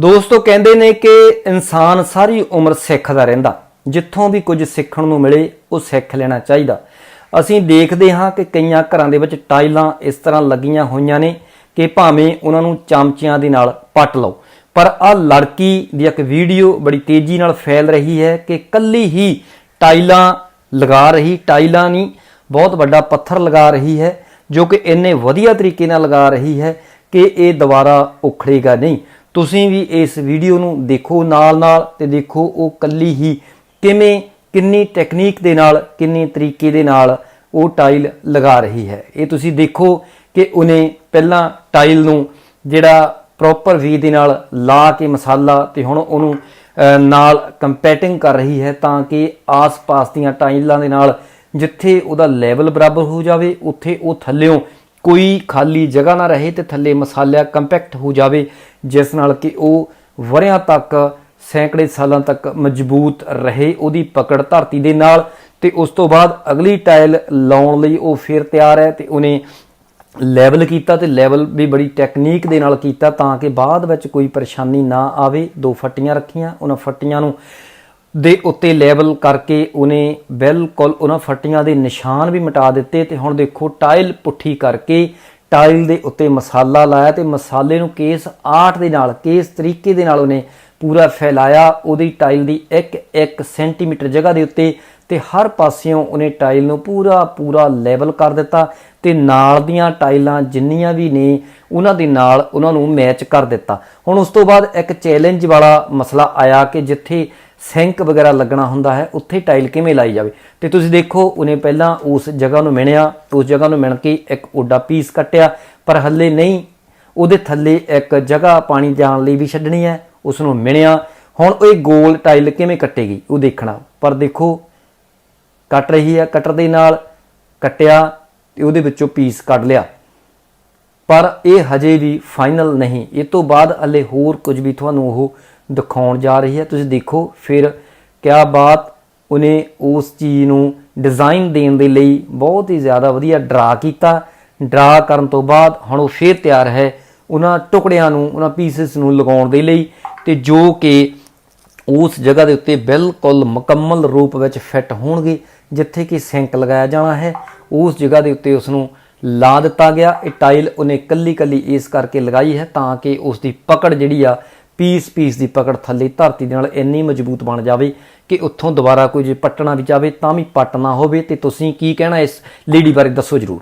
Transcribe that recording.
ਦੋਸਤੋ ਕਹਿੰਦੇ ਨੇ ਕਿ ਇਨਸਾਨ ਸਾਰੀ ਉਮਰ ਸਿੱਖਦਾ ਰਹਿੰਦਾ। ਜਿੱਥੋਂ ਵੀ ਕੁਝ ਸਿੱਖਣ ਨੂੰ ਮਿਲੇ, ਉਹ ਸਿੱਖ ਲੈਣਾ ਚਾਹੀਦਾ। ਅਸੀਂ ਦੇਖਦੇ ਹਾਂ ਕਿ ਕਈਆਂ ਘਰਾਂ ਦੇ ਵਿੱਚ ਟਾਈਲਾਂ ਇਸ ਤਰ੍ਹਾਂ ਲੱਗੀਆਂ ਹੋਈਆਂ ਨੇ ਕਿ ਭਾਵੇਂ ਉਹਨਾਂ ਨੂੰ ਚਮਚਿਆਂ ਦੇ ਨਾਲ ਪੱਟ ਲਓ। ਪਰ ਆ ਲੜਕੀ ਦੀ ਇੱਕ ਵੀਡੀਓ ਬੜੀ ਤੇਜ਼ੀ ਨਾਲ ਫੈਲ ਰਹੀ ਹੈ ਕਿ ਕੱਲੀ ਹੀ ਟਾਈਲਾਂ ਲਗਾ ਰਹੀ, ਟਾਈਲਾਂ ਨਹੀਂ, ਬਹੁਤ ਵੱਡਾ ਪੱਥਰ ਲਗਾ ਰਹੀ ਹੈ, ਜੋ ਕਿ ਇੰਨੇ ਵਧੀਆ ਤਰੀਕੇ ਨਾਲ ਲਗਾ ਰਹੀ ਹੈ ਕਿ ਇਹ ਦੁਬਾਰਾ ਉਖੜੇਗਾ ਨਹੀਂ। ਤੁਸੀਂ ਵੀ ਇਸ ਵੀਡੀਓ ਨੂੰ ਦੇਖੋ ਨਾਲ-ਨਾਲ ਤੇ ਦੇਖੋ ਉਹ ਕੱਲੀ ਹੀ ਕਿਵੇਂ, ਕਿੰਨੀ ਟੈਕਨੀਕ ਦੇ ਨਾਲ, ਕਿੰਨੇ ਤਰੀਕੇ ਦੇ ਨਾਲ ਉਹ ਟਾਈਲ ਲਗਾ ਰਹੀ ਹੈ। ਇਹ ਤੁਸੀਂ ਦੇਖੋ ਕਿ ਉਹਨੇ ਪਹਿਲਾਂ ਟਾਈਲ ਨੂੰ ਜਿਹੜਾ ਪ੍ਰੋਪਰ ਵੀ ਦੇ ਨਾਲ ਲਾ ਕੇ ਮਸਾਲਾ ਤੇ ਹੁਣ ਉਹਨੂੰ ਨਾਲ ਕੰਪੈਟਿੰਗ ਕਰ ਰਹੀ ਹੈ ਤਾਂ ਕਿ ਆਸ-ਪਾਸ ਦੀਆਂ ਟਾਈਲਾਂ ਦੇ ਨਾਲ ਜਿੱਥੇ ਉਹਦਾ ਲੈਵਲ ਬਰਾਬਰ ਹੋ ਜਾਵੇ, ਉੱਥੇ ਉਹ ਥੱਲਿਓਂ ਕੋਈ ਖਾਲੀ ਜਗ੍ਹਾ ਨਾ ਰਹੇ ਤੇ ਥੱਲੇ ਮਸਾਲਾ ਕੰਪੈਕਟ ਹੋ ਜਾਵੇ, ਜਿਸ ਨਾਲ ਕਿ ਉਹ ਵਰਿਆਂ ਤੱਕ, ਸੈਂਕੜੇ ਸਾਲਾਂ ਤੱਕ ਮਜ਼ਬੂਤ ਰਹੇ ਉਹਦੀ ਪਕੜ ਧਰਤੀ ਦੇ ਨਾਲ। ਤੇ ਉਸ ਤੋਂ ਬਾਅਦ ਅਗਲੀ ਟਾਇਲ ਲਾਉਣ ਲਈ ਉਹ ਫਿਰ ਤਿਆਰ ਹੈ ਤੇ ਉਹਨੇ ਲੈਵਲ ਕੀਤਾ ਤੇ ਲੈਵਲ ਵੀ ਬੜੀ ਟੈਕਨੀਕ ਦੇ ਨਾਲ ਕੀਤਾ ਤਾਂ ਕਿ ਬਾਅਦ ਵਿੱਚ ਕੋਈ ਪਰੇਸ਼ਾਨੀ ਨਾ ਆਵੇ। ਦੋ ਫੱਟੀਆਂ ਰੱਖੀਆਂ, ਉਹਨਾਂ ਫੱਟੀਆਂ ਨੂੰ ਦੇ ਉੱਤੇ ਲੈਵਲ ਕਰਕੇ ਉਹਨੇ ਬਿਲਕੁਲ ਉਹਨਾਂ ਫੱਟੀਆਂ ਦੇ ਨਿਸ਼ਾਨ ਵੀ ਮਿਟਾ ਦਿੱਤੇ ਤੇ ਹੁਣ ਦੇਖੋ ਟਾਇਲ ਪੁੱਠੀ ਕਰਕੇ ਟਾਇਲ ਦੇ ਉੱਤੇ ਮਸਾਲਾ ਲਾਇਆ ਤੇ ਮਸਾਲੇ ਨੂੰ ਕੇਸ ਆਰਟ ਦੇ ਨਾਲ, ਕੇਸ ਤਰੀਕੇ ਦੇ ਨਾਲ ਉਹਨੇ ਪੂਰਾ ਫੈਲਾਇਆ। ਉਹਦੀ ਟਾਇਲ ਦੀ 1-1 ਸੈਂਟੀਮੀਟਰ ਜਗ੍ਹਾ ਦੇ ਉੱਤੇ ਤੇ ਹਰ ਪਾਸਿਓਂ ਉਹਨੇ ਟਾਇਲ ਨੂੰ ਪੂਰਾ ਪੂਰਾ ਲੈਵਲ ਕਰ ਦਿੱਤਾ ਤੇ ਨਾਲ ਦੀਆਂ ਟਾਈਲਾਂ ਜਿੰਨੀਆਂ ਵੀ ਨੇ ਉਹਨਾਂ ਦੇ ਨਾਲ ਉਹਨਾਂ ਨੂੰ ਮੈਚ ਕਰ ਦਿੱਤਾ। ਹੁਣ ਉਸ ਤੋਂ ਬਾਅਦ ਇੱਕ ਚੈਲੰਜ ਵਾਲਾ ਮਸਲਾ ਆਇਆ ਕਿ ਜਿੱਥੇ ਸਿੰਕ ਵਗੈਰਾ ਲੱਗਣਾ ਹੁੰਦਾ ਹੈ, ਉੱਥੇ ਟਾਈਲ ਕਿਵੇਂ ਲਾਈ ਜਾਵੇ? ਤੇ ਤੁਸੀਂ ਦੇਖੋ, ਉਹਨੇ ਪਹਿਲਾਂ ਉਸ ਜਗ੍ਹਾ ਨੂੰ ਮਿਣਿਆ ਉਸ ਜਗ੍ਹਾ ਨੂੰ ਮਿਣ ਕੇ ਇੱਕ ਓਡਾ ਪੀਸ ਕੱਟਿਆ, ਪਰ ਹੱਲੇ ਨਹੀਂ। ਉਹਦੇ ਥੱਲੇ ਇੱਕ ਜਗ੍ਹਾ ਪਾਣੀ ਜਾਣ ਲਈ ਵੀ ਛੱਡਣੀ ਹੈ ਉਸ ਨੂੰ ਮਿਣਿਆ। ਹੁਣ ਉਹ ਗੋਲ ਟਾਈਲ ਕਿਵੇਂ ਕੱਟੇਗੀ, ਉਹ ਦੇਖਣਾ। ਪਰ ਦੇਖੋ, ਕੱਟ ਰਹੀ ਹੈ, ਕਟਰ ਦੇ ਨਾਲ ਕੱਟਿਆ ਤੇ ਉਹਦੇ ਵਿੱਚੋਂ ਪੀਸ ਕੱਢ ਲਿਆ। ਪਰ ਇਹ ਹਜੇ ਵੀ ਫਾਈਨਲ ਨਹੀਂ। ਇਹ ਤੋਂ ਬਾਅਦ ਹਲੇ ਹੋਰ ਕੁਝ ਵੀ ਤੁਹਾਨੂੰ ਉਹ ਦਿਖਾਉਣ ਜਾ ਰਹੀ ਹੈ। ਤੁਸੀਂ ਦੇਖੋ, ਫਿਰ ਕਿਆ ਬਾਤ ਉਹਨੇ ਉਸ ਚੀਜ਼ ਨੂੰ ਡਿਜ਼ਾਈਨ ਦੇਣ ਦੇ ਲਈ ਬਹੁਤ ਹੀ ਜ਼ਿਆਦਾ ਵਧੀਆ ਡਰਾ ਕੀਤਾ। ਡਰਾ ਕਰਨ ਤੋਂ ਬਾਅਦ ਹੁਣ ਉਹ ਫੇਰ ਤਿਆਰ ਹੈ ਉਹਨਾਂ ਟੁਕੜਿਆਂ ਨੂੰ, ਉਹਨਾਂ ਪੀਸਸ ਨੂੰ ਲਗਾਉਣ ਦੇ ਲਈ ਤੇ ਜੋ ਕਿ ਉਸ ਜਗ੍ਹਾ ਦੇ ਉੱਤੇ ਬਿਲਕੁਲ ਮੁਕੰਮਲ ਰੂਪ ਵਿੱਚ ਫਿੱਟ ਹੋਣਗੇ, ਜਿੱਥੇ ਕਿ ਸਿੰਕ ਲਗਾਇਆ ਜਾਣਾ ਹੈ। ਉਸ ਜਗ੍ਹਾ ਦੇ ਉੱਤੇ ਉਸ ਨੂੰ ਲਾ ਦਿੱਤਾ ਗਿਆ। ਇਹ ਟਾਈਲ ਉਹਨੇ ਕੱਲੀ ਕੱਲੀ ਇਸ ਕਰਕੇ ਲਗਾਈ ਹੈ ਤਾਂ ਕਿ ਉਸ ਦੀ ਪਕੜ ਜਿਹੜੀ ਆ ਪੀਸ ਪੀਸ ਦੀ ਪਕੜ ਥੱਲੇ ਧਰਤੀ ਦੇ ਨਾਲ ਇੰਨੀ ਮਜ਼ਬੂਤ ਬਣ ਜਾਵੇ ਕਿ ਉੱਥੋਂ ਦੁਬਾਰਾ ਕੋਈ ਜੇ ਪੱਟਣਾ ਵੀ ਚਾਵੇ ਤਾਂ ਵੀ ਪੱਟ ਨਾ ਹੋਵੇ। ਤੇ ਤੁਸੀਂ ਕੀ ਕਹਿਣਾ ਇਸ ਲੇਡੀ ਬਾਰੇ ਦੱਸੋ ਜਰੂਰ।